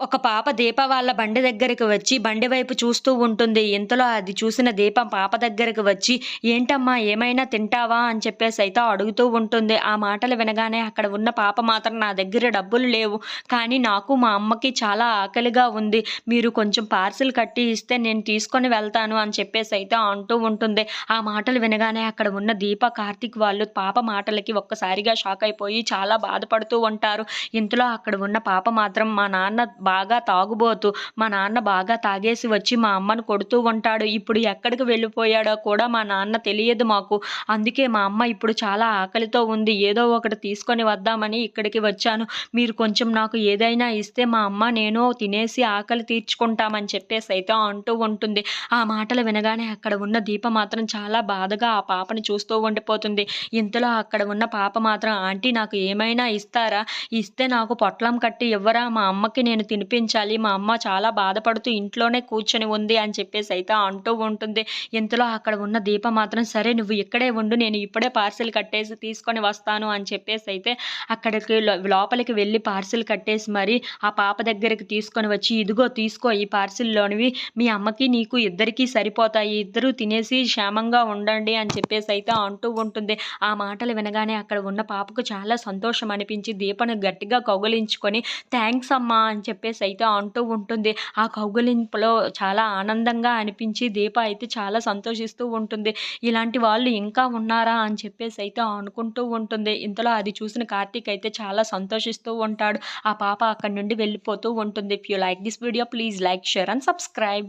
ఒక పాప దీప వాళ్ళ బండి దగ్గరికి వచ్చి బండి వైపు చూస్తూ ఉంటుంది. ఇంతలో అది చూసిన దీపం పాప దగ్గరికి వచ్చి ఏంటమ్మా ఏమైనా తింటావా? అని చెప్పేసి అయితే అడుగుతూ ఉంటుంది. ఆ మాటలు వినగానే అక్కడ ఉన్న పాప మాత్రం నా దగ్గర డబ్బులు లేవు కానీ నాకు మా అమ్మకి చాలా ఆకలిగా ఉంది. మీరు కొంచెం పార్సిల్ కట్టి ఇస్తే నేను తీసుకొని వెళ్తాను అని చెప్పేసి అయితే అంటూ ఉంటుంది. ఆ మాటలు వినగానే అక్కడ ఉన్న దీప కార్తిక్ వాళ్ళు పాప మాటలకి ఒక్కసారిగా షాక్ అయిపోయి చాలా బాధపడుతూ ఉంటారు. ఇంతలో అక్కడ ఉన్న పాప మాత్రం మా నాన్న బాగా తాగుబోతు మా నాన్న బాగా తాగేసి వచ్చి మా అమ్మను కొడుతూ ఉంటాడు. ఇప్పుడు ఎక్కడికి వెళ్ళిపోయాడో కూడా మా నాన్న తెలియదు మాకు. అందుకే మా అమ్మ ఇప్పుడు చాలా ఆకలితో ఉంది. ఏదో ఒకటి తీసుకొని వద్దామని ఇక్కడికి వచ్చాను. మీరు కొంచెం నాకు ఏదైనా ఇస్తే మా అమ్మ నేను తినేసి ఆకలి తీర్చుకుంటామని చెప్పేసి అయితే అంటూ ఉంటుంది. ఆ మాటలు వినగానే అక్కడ ఉన్న దీప మాత్రం చాలా బాధగా ఆ పాపని చూస్తూ ఉండిపోతుంది. ఇంతలో అక్కడ ఉన్న పాప మాత్రం ఆంటీ నాకు ఏమైనా ఇస్తారా? ఇస్తే నాకు పొట్లం కట్టి ఇవ్వరా? మా అమ్మకి నేను వినిపించాలి. మా అమ్మ చాలా బాధపడుతూ ఇంట్లోనే కూర్చొని ఉంది అని చెప్పేసి అయితే అంటూ ఉంటుంది. ఇంతలో అక్కడ ఉన్న దీప మాత్రం సరే నువ్వు ఇక్కడే ఉండు నేను ఇప్పుడే పార్సిల్ కట్టేసి తీసుకొని వస్తాను అని చెప్పేసి అయితే అక్కడికి లోపలికి వెళ్ళి పార్సిల్ కట్టేసి మరి ఆ పాప దగ్గరికి తీసుకొని వచ్చి ఇదిగో తీసుకో ఈ పార్సిల్లోనివి మీ అమ్మకి నీకు ఇద్దరికీ సరిపోతాయి. ఇద్దరు తినేసి క్షేమంగా ఉండండి అని చెప్పేసి అయితే అంటూ ఉంటుంది. ఆ మాటలు వినగానే అక్కడ ఉన్న పాపకు చాలా సంతోషం అనిపించి దీపను గట్టిగా కౌగలించుకొని థ్యాంక్స్ అమ్మా అని చెప్పేసి అయితే అంటూ ఉంటుంది. ఆ కౌగులింపులో చాలా ఆనందంగా అనిపించి దీప అయితే చాలా సంతోషిస్తూ ఉంటుంది. ఇలాంటి వాళ్ళు ఇంకా ఉన్నారా అని చెప్పేసి అయితే అనుకుంటూ ఉంటుంది. ఇంతలో అది చూసిన కార్తీక్ అయితే చాలా సంతోషిస్తూ ఉంటాడు. ఆ పాప అక్కడి నుండి వెళ్ళిపోతూ ఉంటుంది. If you like this video please like share and subscribe